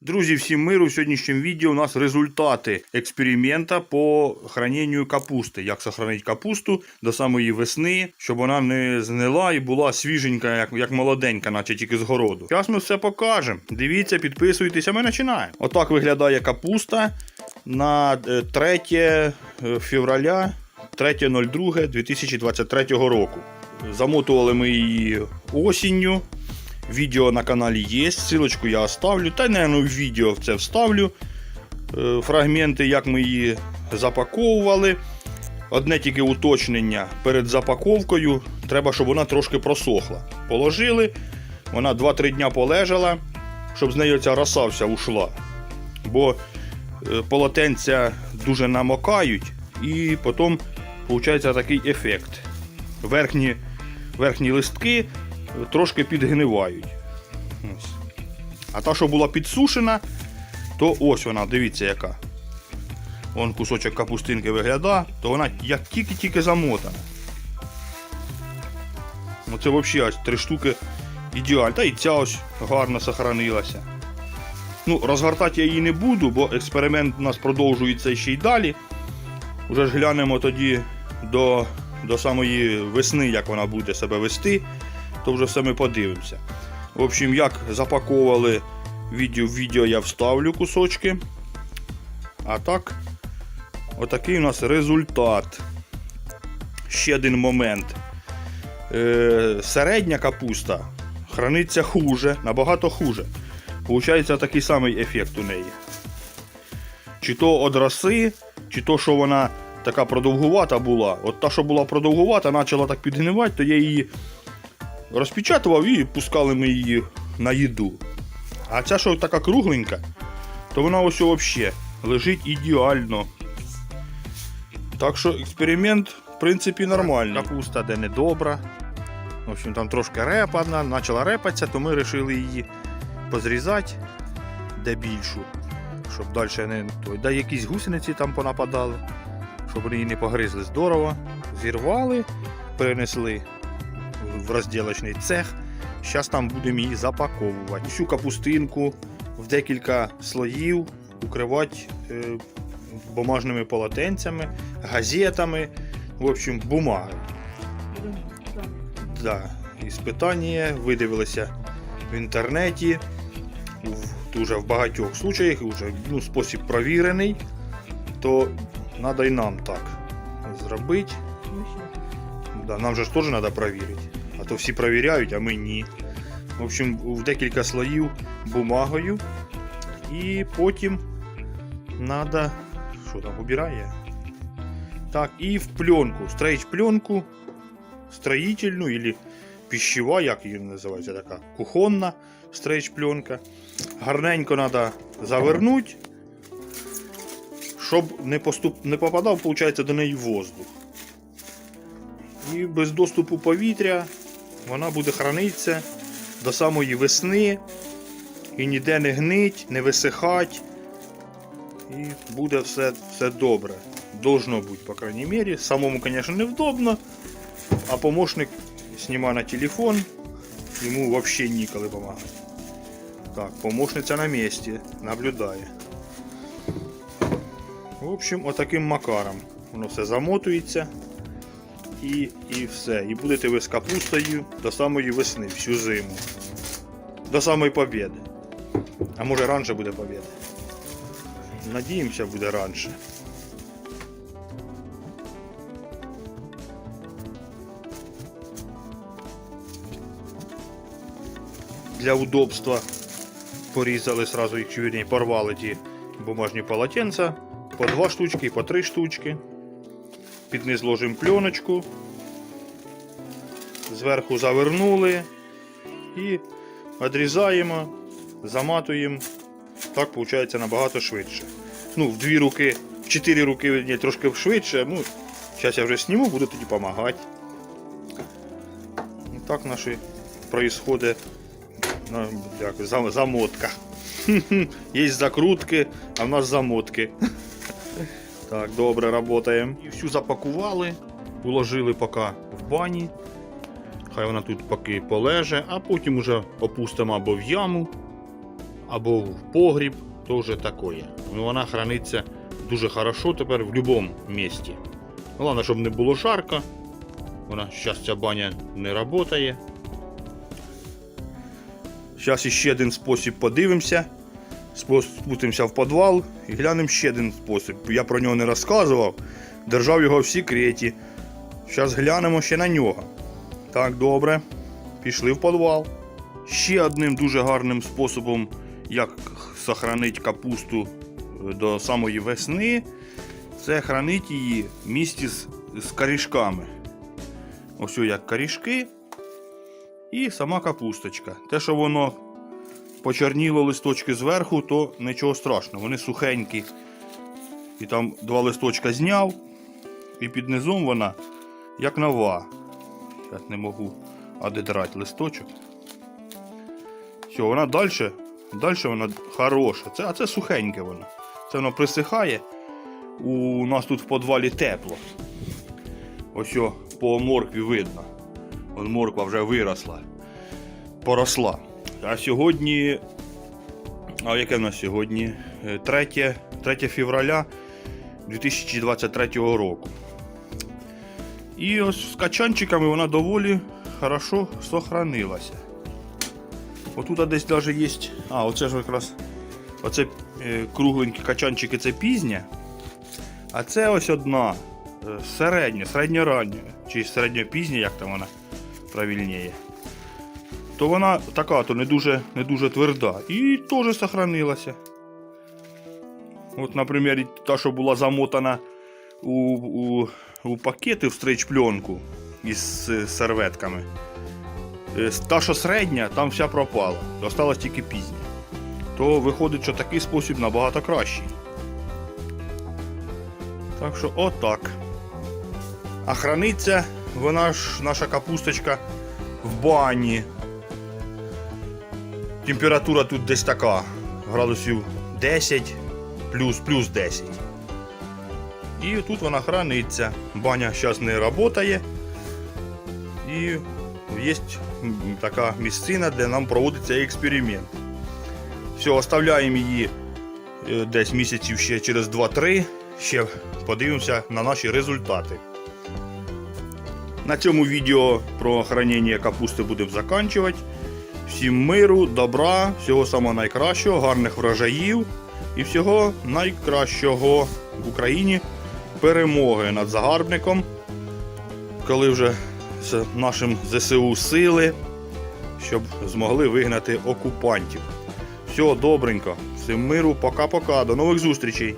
Друзі, всім миру! В сьогоднішньому відео у нас результати експеримента по храненню капусти. Як сохранити капусту до самої весни, щоб вона не знила і була свіженька, як, як молоденька, наче тільки з городу. Зараз ми все покажемо. Дивіться, підписуйтесь, а ми починаємо. Отак виглядає капуста на е, 3 е, февраля 3.02.2023 року. Замотували ми її осінню. Відео на каналі є, ссылочку я оставлю. Та не ну, відео в це вставлю. Е, Фрагменти, як ми її запаковували. Одне тільки уточнення перед запаковкою. Треба, щоб вона трошки просохла. Положили, вона 2-3 дня полежала, щоб з нею ця роса вся ушла. Бо е, полотенця дуже намокають, і потім виходить такий ефект. Верхні, верхні листки трошки підгнивають. Ось. А та, що була підсушена, то ось вона, дивіться яка. Вон кусочок капустинки виглядає, то вона як тільки-тільки замотана. Ну це взагалі ось три штуки ідеально. Та і ця ось гарно сохранилася. Ну, розгортати я її не буду, бо експеримент у нас продовжується ще й далі. Уже ж глянемо тоді до, до самої весни, як вона буде себе вести то вже все ми подивимося. В общем, як запаковували відео, відео я вставлю кусочки. А так, отакий у нас результат. Ще один момент. Е, середня капуста храниться хуже, набагато хуже. Получається такий самий ефект у неї. Чи то од роси, чи то, що вона така продовгувата була. От та, що була продовгувата, почала так підгнивати, то я її розпечатував і пускали ми її на їду. А ця, що така кругленька, то вона ось взагалі лежить ідеально. Так що експеримент, в принципі, нормальний. Капуста де недобра. В общем, там трошки репана, почала репатися, то ми вирішили її позрізати де більшу. Щоб далі не. той. Да якісь гусениці там понападали, щоб вони її не погризли здорово. Зірвали, перенесли в розділочний цех. Зараз там будемо її запаковувати. Всю капустинку в декілька слоїв укривати е, бумажними полотенцями, газетами, в общем, бумагою. Да. Іспитання видивилися в інтернеті. В, дуже в багатьох случаях, вже ну, спосіб провірений, то треба і нам так зробити. Да, нам же ж теж треба перевірити. А то всі перевіряють, а ми ні. В общем, в декілька слоїв бумагою. І потім треба. Що там убирає? Так, і в пленку. Стрейч пленку строїтельну или пищева, як її називається така кухонна стрейч пленка. Гарненько треба завернути, щоб не, поступ... не попадав, виходить, до неї воздух. І без доступу повітря вона буде хранитися до самої весни і ніде не гнить, не висихать. І буде все, все добре. Должно бути, по крайней мере. Самому, звісно, невдобно, а помощник знімає на телефон, йому взагалі ніколи допомагати. Так, помощниця на місці, наблюдає. В общем, отаким макаром. Воно все замотується і, і все. І будете ви з капустою до самої весни, всю зиму. До самої побєди. А може раніше буде побєда. Надіємося, буде раніше. Для удобства порізали сразу їх, чи вірні, порвали ті бумажні полотенця. По два штучки, по три штучки. Під низ ложимо пленочку. Зверху завернули і відрізаємо, заматуємо. Так виходить набагато швидше. Ну, в дві руки, в чотири руки ні, трошки швидше. Ну, зараз я вже сніму, буду тоді допомагати. І так наші происходить ну, замотка. Є закрутки, а в нас замотки. Так, добре, працюємо. І всю запакували, уложили поки в бані. Хай вона тут поки полеже, а потім уже опустимо або в яму, або в погріб, то вже таке. Ну, вона храниться дуже хорошо тепер в будь-якому місці. Головне, щоб не було жарко. Вона зараз ця баня не працює. Зараз ще один спосіб подивимося. Спустимося в підвал і глянемо ще один спосіб. Я про нього не розказував, держав його в секреті. Зараз глянемо ще на нього. Так, добре. Пішли в підвал. Ще одним дуже гарним способом, як сохранити капусту е, до самої весни, це хранити її в місті з, з корішками. Ось як корішки і сама капусточка. Те, що воно почерніло листочки зверху, то нічого страшного, вони сухенькі. І там два листочка зняв, і під низом вона як нова. Я не можу одидрати листочок. Все, вона далі, далі вона хороша. Це, а це сухеньке воно. Це воно присихає. У нас тут в підвалі тепло. Ось по моркві видно. Вон морква вже виросла. Поросла. А сьогодні. А яке в нас сьогодні? Е, 3, 3 февраля 2023 року. І ось з качанчиками вона доволі хорошо сохранилася. Отут десь навіть є. А, оце ж якраз. Оце е, кругленькі качанчики це пізня. А це ось одна е, середня, середньорання, чи середньопізня, як там вона правильніє. То вона така, то не дуже, не дуже тверда. І теж сохранилася. От, наприклад, та, що була замотана у, у, у пакети в стрейч-пленку із серветками. Е, Та, що середня, там вся пропала. Осталась тільки пізня. То виходить, що такий спосіб набагато кращий. Так що отак. А храниться вона ж, наша капусточка, в бані. Температура тут десь така. Градусів 10 плюс плюс 10. І тут вона храниться. Баня зараз не працює. І є така місцина, де нам проводиться експеримент. Все, оставляємо її е, десь місяців ще через 2-3. Ще подивимося на наші результати. На цьому відео про хранення капусти будемо закінчувати. Всім миру, добра, всього самого найкращого, гарних врожаїв і всього найкращого в Україні перемоги над загарбником, коли вже з нашим ЗСУ сили, щоб змогли вигнати окупантів. Всього добренько, всім миру, пока-пока, до нових зустрічей!